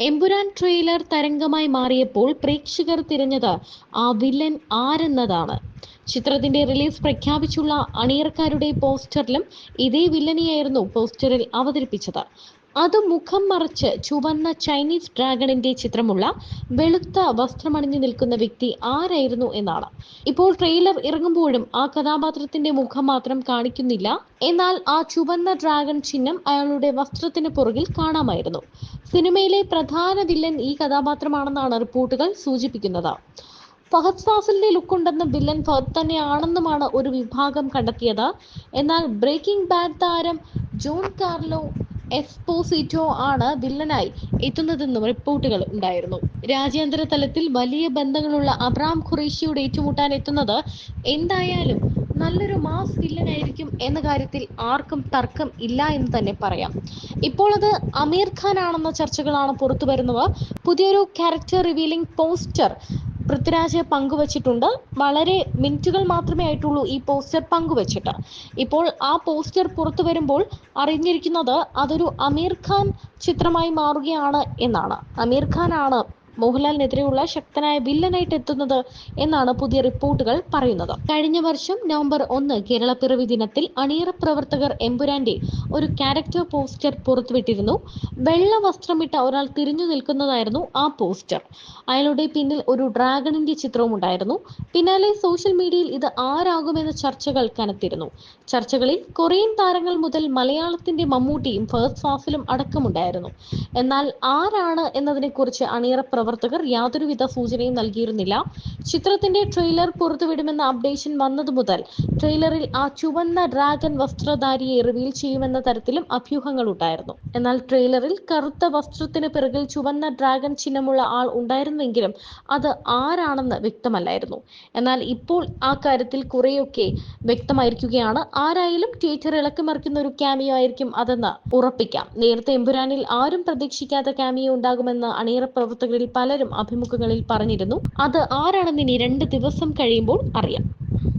Empuraan trailer തരംഗമായി മാറിയപ്പോൾ പ്രേക്ഷകർ തിരഞ്ഞത് ആ വില്ലൻ ആരെന്നതാണ്. ചിത്രത്തിന്റെ റിലീസ് പ്രഖ്യാപിച്ചുള്ള അണിയറക്കാരുടെ പോസ്റ്ററിലും ഇതേ വില്ലനെയായിരുന്നു പോസ്റ്ററിൽ അവതരിപ്പിച്ചത്. അത് മുഖം മറച്ച് ചുവന്ന ചൈനീസ് ഡ്രാഗണിന്റെ ചിത്രമുള്ള വെളുത്ത വസ്ത്രമണിഞ്ഞു നിൽക്കുന്ന വ്യക്തി ആരായിരുന്നു എന്നാണ്. ഇപ്പോൾ ട്രെയിലർ ഇറങ്ങുമ്പോഴും ആ കഥാപാത്രത്തിന്റെ മുഖം മാത്രം കാണിക്കുന്നില്ല. എന്നാൽ ആ ചുവന്ന ഡ്രാഗൺ ചിഹ്നം അയാളുടെ വസ്ത്രത്തിന് പുറകിൽ കാണാമായിരുന്നു. സിനിമയിലെ പ്രധാന വില്ലൻ ഈ കഥാപാത്രമാണെന്നാണ് റിപ്പോർട്ടുകൾ സൂചിപ്പിക്കുന്നത്. ഫഹദ് ഫാസിലിന്റെ ലുക്കുണ്ടെന്ന് വില്ലൻ ഫഹദ് തന്നെയാണെന്നുമാണ് ഒരു വിഭാഗം കണ്ടെത്തിയത്. എന്നാൽ ബ്രേക്കിംഗ് ബാഡ് താരം ജോൺ കാർലോ എസ്പോസിറ്റോ ആണ് വില്ലനായി എത്തുന്നതെന്നും റിപ്പോർട്ടുകൾ ഉണ്ടായിരുന്നു. രാജ്യാന്തര തലത്തിൽ വലിയ ബന്ധങ്ങളുള്ള അബ്രാം ഖുറേഷിയോട് ഏറ്റുമുട്ടാൻ എത്തുന്നത് എന്തായാലും നല്ലൊരു മാസ് വില്ലനായിരിക്കും എന്ന കാര്യത്തിൽ ആർക്കും തർക്കം ഇല്ല എന്ന് തന്നെ പറയാം. ഇപ്പോൾ അത് അമീർ ഖാൻ ആണെന്ന ചർച്ചകളാണ് പുറത്തു വരുന്നത് പുതിയൊരു ക്യാരക്ടർ റിവീലിംഗ് പോസ്റ്റർ പൃഥ്വിരാജ് പങ്കുവച്ചിട്ടുണ്ട്. വളരെ മിനിറ്റുകൾ മാത്രമേ ആയിട്ടുള്ളൂ ഈ പോസ്റ്റർ പങ്കുവച്ചിട്ട്. ഇപ്പോൾ ആ പോസ്റ്റർ പുറത്തു വരുമ്പോൾ അറിഞ്ഞിരിക്കുന്നത് അതൊരു അമീർ ഖാൻ ചിത്രമായി മാറുകയാണ് എന്നാണ്. അമീർ ഖാൻ ആണ് മോഹൻലാലിനെതിരെയുള്ള ശക്തനായ വില്ലനായിട്ട് എത്തുന്നത് എന്നാണ് പുതിയ റിപ്പോർട്ടുകൾ പറയുന്നത്. കഴിഞ്ഞ വർഷം നവംബർ ഒന്ന് കേരള പിറവി ദിനത്തിൽ അണിയറ പ്രവർത്തകർ എമ്പുരാന്റെ ഒരു ക്യാരക്ടർ പോസ്റ്റർ പുറത്തുവിട്ടിരുന്നു. വെള്ള വസ്ത്രമിട്ട ഒരാൾ തിരിഞ്ഞു നിൽക്കുന്നതായിരുന്നു ആ പോസ്റ്റർ. അയാളുടെ പിന്നിൽ ഒരു ഡ്രാഗണിന്റെ ചിത്രവും ഉണ്ടായിരുന്നു. പിന്നാലെ സോഷ്യൽ മീഡിയയിൽ ഇത് ആരാകുമെന്ന ചർച്ചകൾ കനത്തിരുന്നു. ചർച്ചകളിൽ കൊറിയൻ താരങ്ങൾ മുതൽ മലയാളത്തിന്റെ മമ്മൂട്ടിയും ഫഹദ് ഫാസിലും അടക്കമുണ്ടായിരുന്നു. എന്നാൽ ആരാണ് എന്നതിനെക്കുറിച്ച് അണിയറ പ്രവർത്തകർ യാതൊരുവിധ സൂചനയും നൽകിയിരുന്നില്ല. ചിത്രത്തിന്റെ ട്രെയിലർ പുറത്തുവിടുമെന്ന അപ്ഡേഷൻ വന്നതു മുതൽ ട്രെയിലറിൽ ആ ചുവന്ന ഡ്രാഗൺ വസ്ത്രധാരിയെ റിവീൽ ചെയ്യുമെന്ന തരത്തിലും അഭ്യൂഹങ്ങൾ ഉണ്ടായിരുന്നു എന്നാൽ ട്രെയിലറിൽ കറുത്ത വസ്ത്രത്തിന് പിറകിൽ ചുവന്ന ഡ്രാഗൺ ചിഹ്നമുള്ള ആൾ ഉണ്ടായിരുന്നുവെങ്കിലും അത് ആരാണെന്ന് വ്യക്തമല്ലായിരുന്നു. എന്നാൽ ഇപ്പോൾ ആ കാര്യത്തിൽ കുറെയൊക്കെ വ്യക്തമായിരിക്കുകയാണ്. ആരായാലും ട്വിറ്റർ ഇളക്കിമറിക്കുന്ന ഒരു ക്യാമിയോ ആയിരിക്കും അതെന്ന് ഉറപ്പിക്കാം. നേരത്തെ എമ്പുരാനിൽ ആരും പ്രതീക്ഷിക്കാത്ത ക്യാമിയോ ഉണ്ടാകുമെന്ന് അണിയറ പ്രവർത്തകരിൽ പലരും അഭിമുഖങ്ങളിൽ പറഞ്ഞിരുന്നു. അത് ആരാണെന്ന് ഇനി രണ്ട് ദിവസം കഴിയുമ്പോൾ അറിയാം.